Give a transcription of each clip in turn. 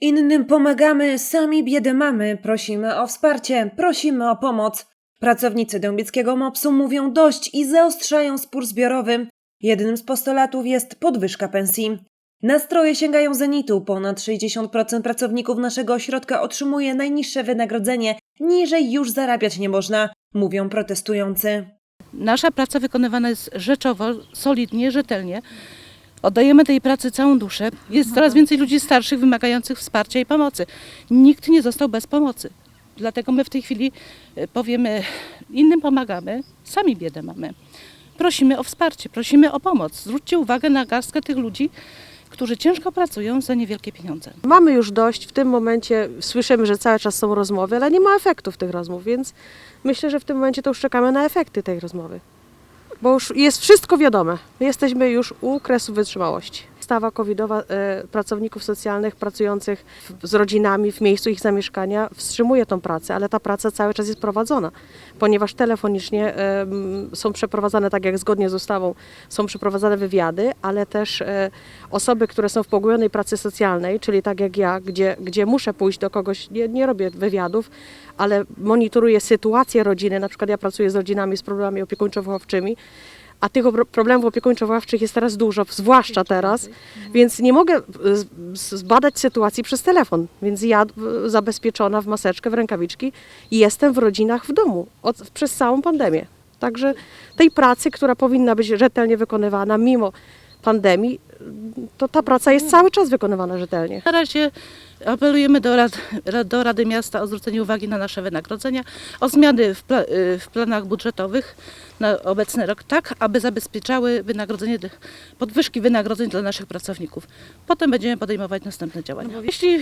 Innym pomagamy, sami biedę mamy, prosimy o wsparcie, prosimy o pomoc. Pracownicy Dębieckiego MOPS-u mówią dość i zaostrzają spór zbiorowy. Jednym z postulatów jest podwyżka pensji. Nastroje sięgają zenitu. Ponad 60% pracowników naszego ośrodka otrzymuje najniższe wynagrodzenie. Niżej już zarabiać nie można, mówią protestujący. Nasza praca wykonywana jest rzeczowo, solidnie, rzetelnie. Oddajemy tej pracy całą duszę. Jest coraz więcej ludzi starszych wymagających wsparcia i pomocy. Nikt nie został bez pomocy. Dlatego my w tej chwili e, powiemy, innym pomagamy, sami biedę mamy. Prosimy o wsparcie, prosimy o pomoc. Zwróćcie uwagę na garstkę tych ludzi, którzy ciężko pracują za niewielkie pieniądze. Mamy już dość, w tym momencie słyszymy, że cały czas są rozmowy, ale nie ma efektów tych rozmów, więc myślę, że w tym momencie to już czekamy na efekty tej rozmowy. Bo już jest wszystko wiadome. My jesteśmy już u kresu wytrzymałości. Stawa covidowa e, pracowników socjalnych pracujących z rodzinami w miejscu ich zamieszkania wstrzymuje tą pracę, ale ta praca cały czas jest prowadzona, ponieważ telefonicznie e, są przeprowadzane, tak jak zgodnie z ustawą, są przeprowadzane wywiady, ale też e, osoby, które są w pogłębionej pracy socjalnej, czyli tak jak ja, gdzie, gdzie muszę pójść do kogoś, nie, nie robię wywiadów, ale monitoruję sytuację rodziny, na przykład ja pracuję z rodzinami z problemami opiekuńczo-wychowczymi, a tych problemów opiekuńczo-wychowawczych jest teraz dużo, zwłaszcza teraz, więc nie mogę z- zbadać sytuacji przez telefon. Więc ja w- zabezpieczona w maseczkę, w rękawiczki jestem w rodzinach w domu od, przez całą pandemię. Także tej pracy, która powinna być rzetelnie wykonywana mimo pandemii, to ta praca jest cały czas wykonywana rzetelnie. Na razie apelujemy do, rad, do Rady Miasta o zwrócenie uwagi na nasze wynagrodzenia, o zmiany w, pla, y, w planach budżetowych na obecny rok, tak aby zabezpieczały wynagrodzenie, podwyżki wynagrodzeń dla naszych pracowników. Potem będziemy podejmować następne działania. Jeśli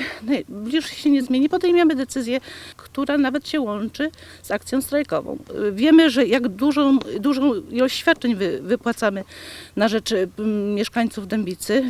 już się nie zmieni, podejmiemy decyzję, która nawet się łączy z akcją strajkową. Y, Wiemy, że jak dużą, dużą ilość świadczeń wy, wypłacamy na rzecz y, mieszkańców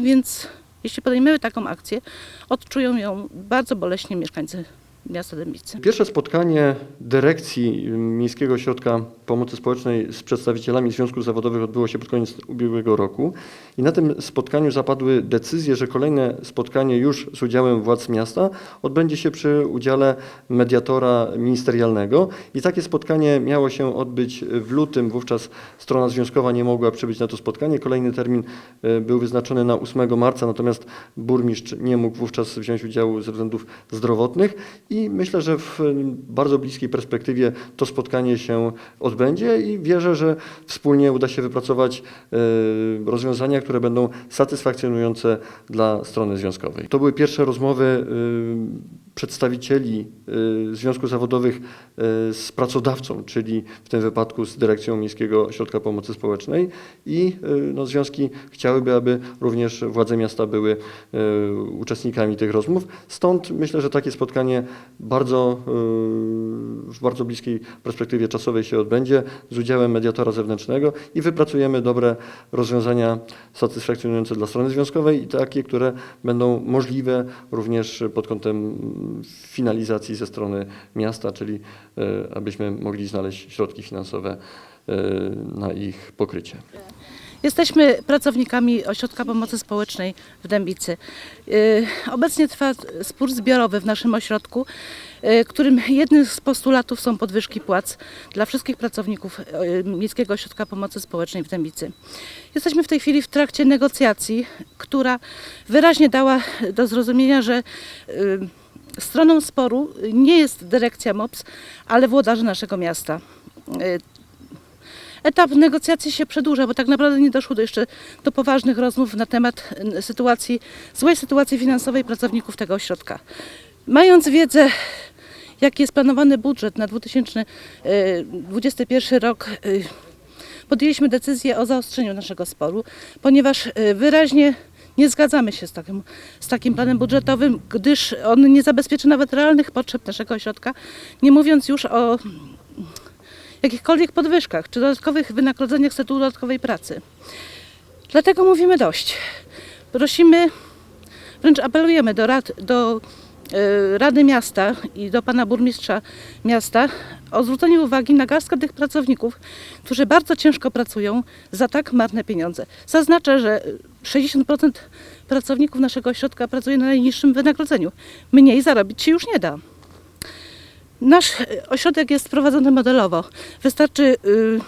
Więc jeśli podejmiemy taką akcję, odczują ją bardzo boleśnie mieszkańcy miasta Dębicy. Pierwsze spotkanie dyrekcji Miejskiego Ośrodka Pomocy Społecznej z przedstawicielami związków zawodowych odbyło się pod koniec ubiegłego roku i na tym spotkaniu zapadły decyzje, że kolejne spotkanie już z udziałem władz miasta odbędzie się przy udziale mediatora ministerialnego i takie spotkanie miało się odbyć w lutym, wówczas strona związkowa nie mogła przybyć na to spotkanie. Kolejny termin e, był wyznaczony na 8 marca, natomiast burmistrz nie mógł wówczas wziąć udziału ze względów zdrowotnych i myślę, że w bardzo bliskiej perspektywie to spotkanie się odbędzie i wierzę, że wspólnie uda się wypracować e, rozwiązania, które będą satysfakcjonujące dla strony związkowej. To były pierwsze rozmowy e, przedstawicieli e, związków zawodowych e, z pracodawcą, czyli w tym wypadku z dyrekcją Miejskiego Ośrodka Pomocy Społecznej i e, no, związki chciałyby, aby również władze miasta były uczestnikami tych rozmów. Stąd myślę, że takie spotkanie bardzo, w bardzo bliskiej perspektywie czasowej się odbędzie z udziałem mediatora zewnętrznego i wypracujemy dobre rozwiązania satysfakcjonujące dla strony związkowej i takie, które będą możliwe również pod kątem finalizacji ze strony miasta, czyli e, abyśmy mogli znaleźć środki finansowe e, na ich pokrycie. Jesteśmy pracownikami Ośrodka Pomocy Społecznej w Dębicy. Yy, Obecnie trwa spór zbiorowy w naszym ośrodku, którym jednym z postulatów są podwyżki płac dla wszystkich pracowników Miejskiego Ośrodka Pomocy Społecznej w Dębicy. Jesteśmy w tej chwili w trakcie negocjacji, która wyraźnie dała do zrozumienia, że stroną sporu nie jest dyrekcja MOPS, ale włodarze naszego miasta. Yy, etap negocjacji się przedłuża, bo tak naprawdę nie doszło do jeszcze do poważnych rozmów na temat e, sytuacji, złej sytuacji finansowej pracowników tego ośrodka. Mając wiedzę, jaki jest planowany budżet na 2021 rok, e, podjęliśmy decyzję o zaostrzeniu naszego sporu, ponieważ e, wyraźnie nie zgadzamy się z takim, z takim planem budżetowym, gdyż on nie zabezpieczy nawet realnych potrzeb naszego ośrodka, nie mówiąc już o jakichkolwiek podwyżkach czy dodatkowych wynagrodzeniach z tytułu dodatkowej pracy. Dlatego mówimy dość. Prosimy, wręcz apelujemy do, rad, do Rady Miasta i do pana burmistrza miasta o zwrócenie uwagi na garstkę tych pracowników, którzy bardzo ciężko pracują za tak marne pieniądze. Zaznaczę, że y, 60% pracowników naszego ośrodka pracuje na najniższym wynagrodzeniu. Mniej zarobić się już nie da. Nasz y, ośrodek jest prowadzony modelowo. Wystarczy y,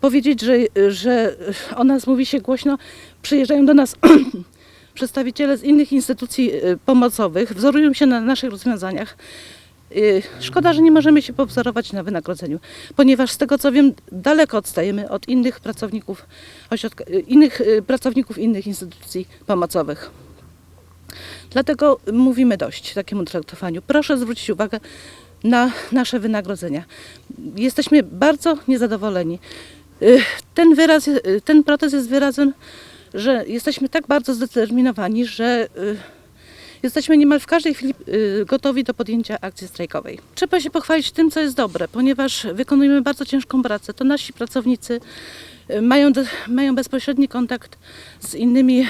powiedzieć, że, że o nas mówi się głośno. Przyjeżdżają do nas przedstawiciele z innych instytucji y, pomocowych, wzorują się na naszych rozwiązaniach. Y, Szkoda, że nie możemy się powzorować na wynagrodzeniu, ponieważ z tego co wiem, daleko odstajemy od innych pracowników, y, innych pracowników innych instytucji pomocowych. Dlatego mówimy dość takiemu traktowaniu. Proszę zwrócić uwagę na nasze wynagrodzenia. Jesteśmy bardzo niezadowoleni. Ten, wyraz, ten protest jest wyrazem, że jesteśmy tak bardzo zdeterminowani, że y, jesteśmy niemal w każdej chwili y, gotowi do podjęcia akcji strajkowej. Trzeba się pochwalić tym, co jest dobre, ponieważ wykonujemy bardzo ciężką pracę. To nasi pracownicy y, mają, mają bezpośredni kontakt z innymi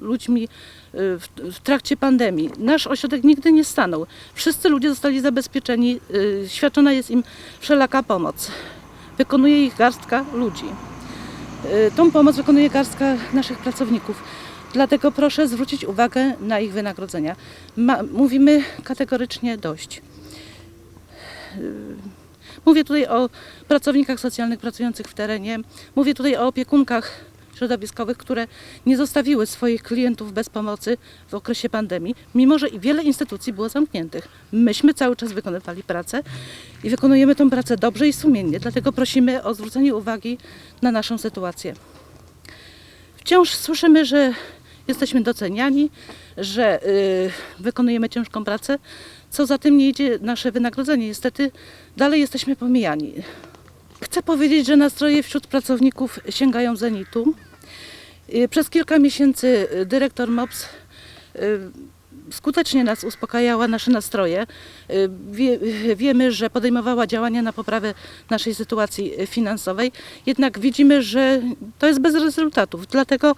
ludźmi w, trakcie pandemii. Nasz ośrodek nigdy nie stanął. Wszyscy ludzie zostali zabezpieczeni, świadczona jest im wszelaka pomoc. Wykonuje ich garstka ludzi. Y, Tą pomoc wykonuje garstka naszych pracowników. Dlatego proszę zwrócić uwagę na ich wynagrodzenia. Ma, mówimy kategorycznie dość. Y, Mówię tutaj o pracownikach socjalnych pracujących w terenie. Mówię tutaj o opiekunkach środowiskowych, które nie zostawiły swoich klientów bez pomocy w okresie pandemii, mimo że i wiele instytucji było zamkniętych. Myśmy cały czas wykonywali pracę i wykonujemy tę pracę dobrze i sumiennie, dlatego prosimy o zwrócenie uwagi na naszą sytuację. Wciąż słyszymy, że jesteśmy doceniani, że y, wykonujemy ciężką pracę. Co za tym nie idzie nasze wynagrodzenie. Niestety dalej jesteśmy pomijani. Chcę powiedzieć, że nastroje wśród pracowników sięgają zenitu. Y, Przez kilka miesięcy y, dyrektor MOPS y, skutecznie nas uspokajała, nasze nastroje. Wie, wiemy, że podejmowała działania na poprawę naszej sytuacji finansowej, jednak widzimy, że to jest bez rezultatów. Dlatego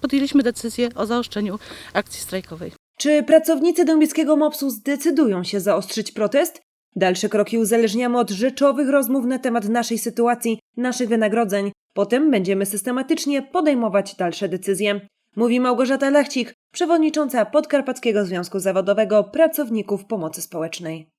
podjęliśmy decyzję o zaostrzeniu akcji strajkowej. Czy pracownicy dębickiego MOPS-u zdecydują się zaostrzyć protest? Dalsze kroki uzależniamy od rzeczowych rozmów na temat naszej sytuacji, naszych wynagrodzeń. Potem będziemy systematycznie podejmować dalsze decyzje. Mówi Małgorzata Lechcik, przewodnicząca Podkarpackiego Związku Zawodowego Pracowników Pomocy Społecznej.